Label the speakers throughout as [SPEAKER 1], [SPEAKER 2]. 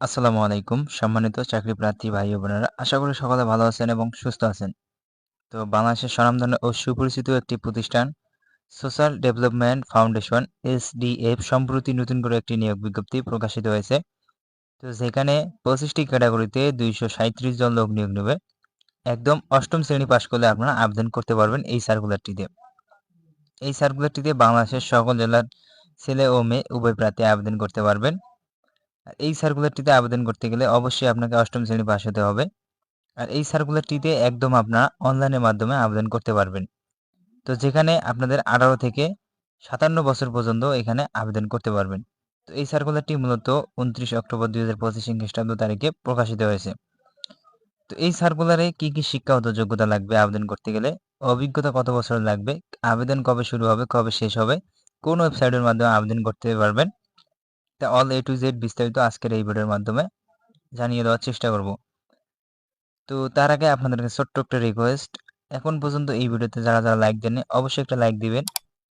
[SPEAKER 1] আসসালামু আলাইকুম। সম্মানিত চাকরি প্রার্থী ভাই বোনেরা, আশা করি সকলে ভালো আছেন এবং সুস্থ আছেন। তো বাংলাদেশের স্বনামধন্য ও সুপরিচিত একটি প্রতিষ্ঠান, সোশ্যাল ডেভেলপমেন্ট ফাউন্ডেশন, এসডিএফ, সম্প্রতি নতুন করে একটি নিয়োগ বিজ্ঞপ্তি প্রকাশিত হয়েছে। তো যেখানে পঁচিশটি ক্যাটাগরিতে দুইশো সাঁত্রিশ জন লোক নিয়োগ নেবে। একদম অষ্টম শ্রেণি পাশ করলে আপনারা আবেদন করতে পারবেন এই সার্কুলারটিতে। এই সার্কুলারটিতে বাংলাদেশের সকল জেলার ছেলে ও মেয়ে উভয় প্রার্থী আবেদন করতে পারবেন। এই সার্কুলারটিতে আবেদন করতে গেলে অবশ্যই আপনাকে অষ্টম শ্রেণি পাশ হতে হবে। আর এই সার্কুলারটিতে একদম আপনারা অনলাইনের মাধ্যমে আবেদন করতে পারবেন। তো যেখানে আপনাদের আঠারো থেকে সাতান্ন বছর পর্যন্ত এখানে আবেদন করতে পারবেন। তো এই সার্কুলারটি মূলত উনত্রিশ অক্টোবর দুই হাজার পঁচিশ খ্রিস্টাব্দ তারিখে প্রকাশিত হয়েছে। তো এই সার্কুলারে কি কি শিক্ষাগত যোগ্যতা লাগবে আবেদন করতে গেলে? অভিজ্ঞতা কত বছর লাগবে? আবেদন কবে শুরু হবে? কবে শেষ হবে? কোন ওয়েবসাইটের মাধ্যমে আবেদন করতে পারবেন? তা অল এ টু জেড বিস্তারিত আজকের এই ভিডিওর মাধ্যমে জানিয়ে দেওয়ার চেষ্টা করব। তো তার আগে আপনাদেরকে ছোট্ট একটা রিকোয়েস্ট এখন পর্যন্ত এই ভিডিওতে যারা যারা লাইক দেননি, অবশ্যই একটা লাইক দিবেন।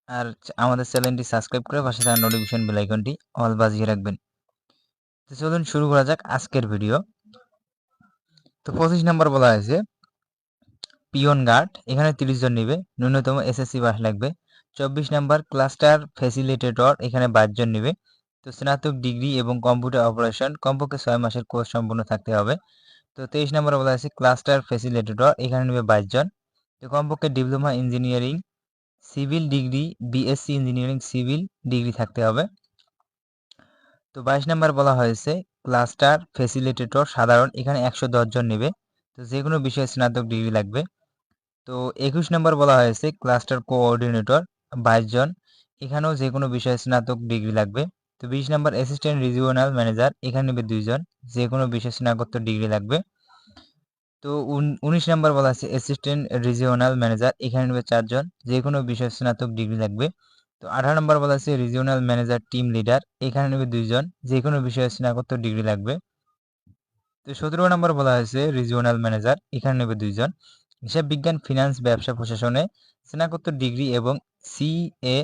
[SPEAKER 1] আর আমাদের চ্যানেলটি সাবস্ক্রাইব করে পাশে থাকা নোটিফিকেশন বেল আইকনটি অল বাজিয়ে রাখবেন। তো চলুন শুরু করা যাক আজকের ভিডিও তো পঁচিশ নাম্বার বলা হয়েছে পিয়ন গার্ড, এখানে তিরিশ জন নিবে, ন্যূনতম এসএসসি পাস লাগবে। চব্বিশ নাম্বার ক্লাস্টার ফ্যাসিলিটেটর এখানে বাইশ জন নিবে। তো স্নাতক ডিগ্রি এবং কম্পিউটার অপারেশন, কমপক্ষে ছয় মাসের কোর্স সম্পূর্ণ থাকতে হবে। তো তেইশ নম্বরে বলা আছে ক্লাস্টার ফ্যাসিলিটেটর এখানে নেবে বাইশ জন। তো কমপক্ষে diploma engineering, civil degree, BSc engineering, civil degree থাকতে হবে। তো বাইশ নাম্বার বলা হয়েছে ক্লাস্টার ফ্যাসিলিটেটর সাধারণ, এখানে একশো দশ জন নেবে। তো যে কোনো বিষয়ে স্নাতক ডিগ্রি লাগবে। তো একুশ নম্বর বলা হয়েছে ক্লাস্টার কোঅর্ডিনেটর, বাইশ জন। এখানেও যে কোনো বিষয়ে স্নাতক ডিগ্রি লাগবে। তো বিশ নম্বর অ্যাসিস্ট্যান্ট রিজিওনাল ম্যানেজার এখানে নেবে দুইজন যে কোনো বিষয়ে স্নাতকোত্তর ডিগ্রি লাগবে। তো উনিশ নম্বর বলা আছে অ্যাসিস্ট্যান্ট রিজিওনাল ম্যানেজার এখানে নেবে চারজন যে কোনো বিষয়ে স্নাতক ডিগ্রি লাগবে। তো আঠারো নম্বর বলা আছে রিজিওনাল ম্যানেজার টিম লিডার এখানে নেবে দুইজন যে কোনো বিষয়ে স্নাতকোত্তর ডিগ্রি লাগবে। তো সতেরো নম্বর বলা হয়েছে রিজিওনাল ম্যানেজার এখানে নেবে দুইজন। হিসাব বিজ্ঞান ফিনান্স ব্যবসা, প্রশাসনে স্নাতকোত্তর ডিগ্রি এবং সি এ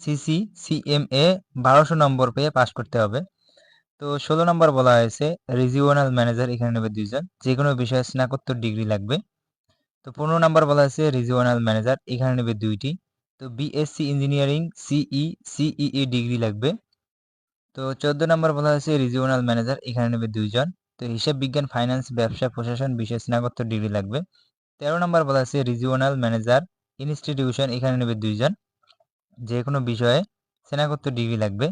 [SPEAKER 1] সিসি সিএমএ বারোশো নম্বর পেয়ে পাশ করতে হবে। তো ষোলো নম্বর বলা হয়েছে রিজিওনাল ম্যানেজার এখানে নেবে দুইজন যে কোনো বিষয়ে স্নাতকোত্তর ডিগ্রি লাগবে। তো পনেরো নম্বর বলা হয়েছে রিজিওনাল ম্যানেজার এখানে নেবে দুইটি। তো BSc engineering CE CEE degree লাগবে। তো চোদ্দ নম্বর বলা হয়েছে রিজিওনাল ম্যানেজার এখানে নেবে দুইজন। তো হিসাব বিজ্ঞান ফাইন্যান্স ব্যবসা, প্রশাসন বিষয়ে স্নাতকোত্তর ডিগ্রি লাগবে। তেরো নম্বর বলা হয়েছে রিজিওনাল ম্যানেজার ইনস্টিটিউশন এখানে নেবে দুইজন। যে কোনো বিষয়ে স্নাতকোত্তর ডিগ্রি লাগবে।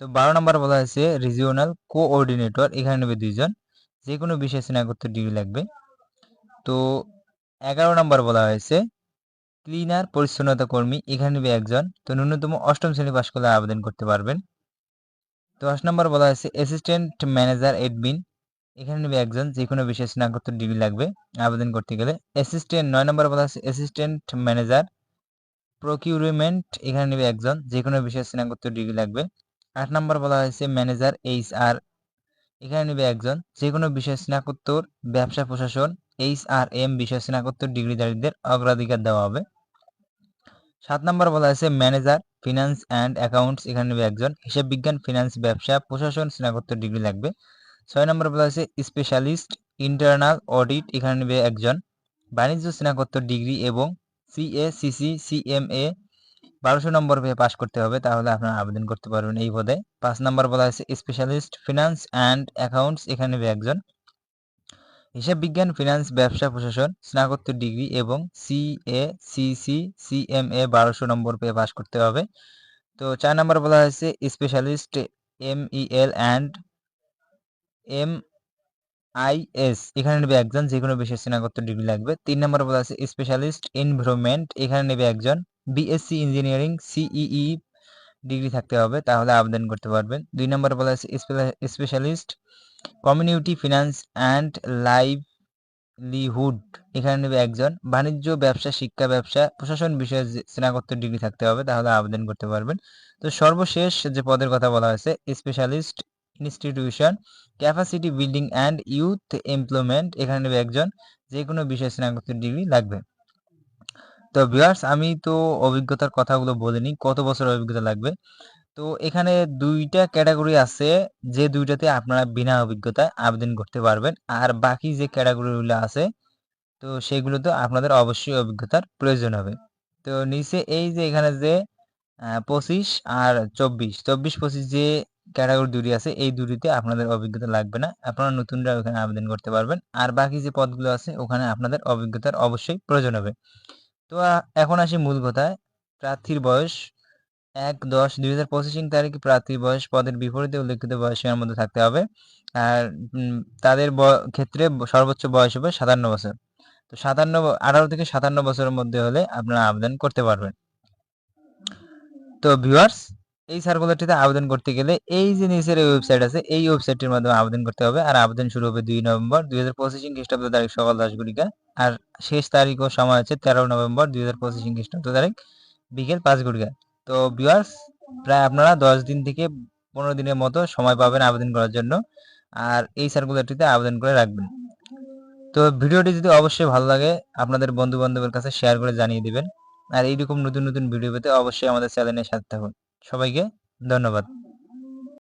[SPEAKER 1] তো বারো নম্বর বলা হয়েছে রিজিওনাল কোঅর্ডিনেটর এখানে নেবে দুইজন। যে কোনো বিষয়ে স্নাতকোত্তর ডিগ্রি লাগবে। তো এগারো নম্বর বলা হয়েছে ক্লিনার পরিচ্ছন্নতা কর্মী, এখানে নেবে একজন। তো ন্যূনতম অষ্টম শ্রেণি পাশ করলে আবেদন করতে পারবেন। তো দশ নম্বর বলা হয়েছে অ্যাসিস্ট্যান্ট ম্যানেজার এডমিন এখানে নেবে একজন। যে কোনো বিষয়ে স্নাতকোত্তর ডিগ্রি লাগবে আবেদন করতে গেলে। অ্যাসিস্ট্যান্ট নয় নম্বর বলা হয়েছে অ্যাসিস্ট্যান্ট ম্যানেজার প্রকিউরমেন্ট এখানে নেবে একজন যে কোনো বিষয়ে স্নাতকোত্তর ডিগ্রি লাগবে। আট নম্বর বলা হয়েছে ম্যানেজার এইচ আর এখানে নেবে একজন যে কোনো বিষয়ে স্নাতকোত্তর, ব্যবসা প্রশাসন এইচ আর এম বিষয়ে স্নাতকোত্তর ডিগ্রিধারীদের অগ্রাধিকার দেওয়া হবে। সাত নম্বর বলা হয়েছে ম্যানেজার ফিনান্স অ্যান্ড অ্যাকাউন্টস এখানে নেবে একজন, হিসাব বিজ্ঞান ফিনান্স ব্যবসা, প্রশাসন, স্নাতকোত্তর ডিগ্রি লাগবে। ছয় নম্বর বলা হয়েছে স্পেশালিস্ট ইন্টারনাল অডিট এখানে নেবে একজন, বাণিজ্য স্নাতকোত্তর ডিগ্রি এবং সিএ সিসি সিএমএ বারোশো নম্বর পেয়ে পাশ করতে হবে, তাহলে আপনারা আবেদন করতে পারবেন এই পদে। পাঁচ নম্বর বলা হয়েছে স্পেশালিস্ট ফিনান্স অ্যান্ড অ্যাকাউন্টস এখানে একজন। হিসাব বিজ্ঞান ফিনান্স ব্যবসা, প্রশাসন, স্নাতকোত্তর ডিগ্রি এবং সিএ সিসি সিএমএ বারোশো নম্বর পেয়ে পাশ করতে হবে। তো চার নম্বর বলা হয়েছে specialist M MEL and M IS এখানে নেবে একজন যে কোনো বিষয়ে স্নাতকোত্তর ডিগ্রি লাগবে। তিন নম্বর বলা আছে স্পেশালিস্ট এনভায়রনমেন্ট এখানে নেবে একজন। বিএসসি ইঞ্জিনিয়ারিং সিইই ডিগ্রি থাকতে হবে, তাহলে আবেদন করতে পারবেন। দুই নম্বর বলা আছে specialist community finance and livelihood এখানে নেবে একজন। বাণিজ্য, ব্যবসা, শিক্ষা, ব্যবসা, প্রশাসন বিষয়ে স্নাতকোত্তর ডিগ্রি থাকতে হবে, তাহলে আবেদন করতে পারবেন। তো সর্বশেষ যে পদের কথা বলা হয়েছে specialist institution capacity building and youth employment এখানে নেবে একজন যে কোনো বিষয়ে স্নাতকোত্তর ডিগ্রি লাগবে। তো ভিউয়ার্স আমি তো অভিজ্ঞতার কথাগুলো বলিনি, কত বছর অভিজ্ঞতা লাগবে? তো এখানে দুইটা ক্যাটাগরি আছে, যে দুইটাতে আপনারা বিনা অভিজ্ঞতায় আবেদন করতে পারবেন, আর বাকি যে ক্যাটাগরিগুলো আছে, তো সেগুলোতে আপনাদের অবশ্যই অভিজ্ঞতার প্রয়োজন হবে। তো নিচে এই যে এখানে যে পঁচিশ আর চব্বিশ চব্বিশ, পঁচিশ যে ক্যাটাগরি দুটি আছে, এই দুটিতে আপনাদের অভিজ্ঞতা লাগবে না। আপনারা নতুনরা ওখানে আবেদন করতে পারবেন। আর বাকি যে পদগুলো আছে, ওখানে আপনাদের অভিজ্ঞতার অবশ্যই প্রয়োজন হবে। তো এখন আসি মূল কথায়। প্রার্থীর বয়স এক দশ দুই হাজার পঁচিশিং তারিখে প্রার্থীর বয়স পদের বিপরীতে উল্লেখিত বয়সের মধ্যে থাকতে হবে। আর তাদের ক্ষেত্রে সর্বোচ্চ বয়স হবে সাতান্ন বছর। তো সাতান্ন আঠারো থেকে সাতান্ন বছরের মধ্যে হলে আপনারা আবেদন করতে পারবেন। তো, ভিউয়ার্স এই সার্কুলারটিতে আবেদন করতে গেলে এই যে নিচের ওয়েবসাইট আছে, এই ওয়েবসাইটের মাধ্যমে আবেদন করতে হবে। আর আবেদন শুরু হবে দুই নভেম্বর দুই হাজার পঁচিশ খ্রিস্টাব্দ তারিখ, সকাল দশ ঘটিকা আর শেষ তারিখ ও সময় হচ্ছে তেরো নভেম্বর দুই হাজার পঁচিশ খ্রিস্টাব্দ তারিখ, বিকেল পাঁচ ঘটিকা তো ভিউয়ার্স প্রায় আপনারা দশ দিন থেকে পনেরো দিনের মতো সময় পাবেন আবেদন করার জন্য। আর এই সার্কুলারটিতে আবেদন করে রাখবেন। তো ভিডিওটি যদি অবশ্যই ভালো লাগে, আপনাদের বন্ধু বান্ধবের কাছে শেয়ার করে জানিয়ে দিবেন। আর এইরকম নতুন নতুন ভিডিও পেতে অবশ্যই আমাদের চ্যানেলের সাথে থাকুন। সবাইকে ধন্যবাদ।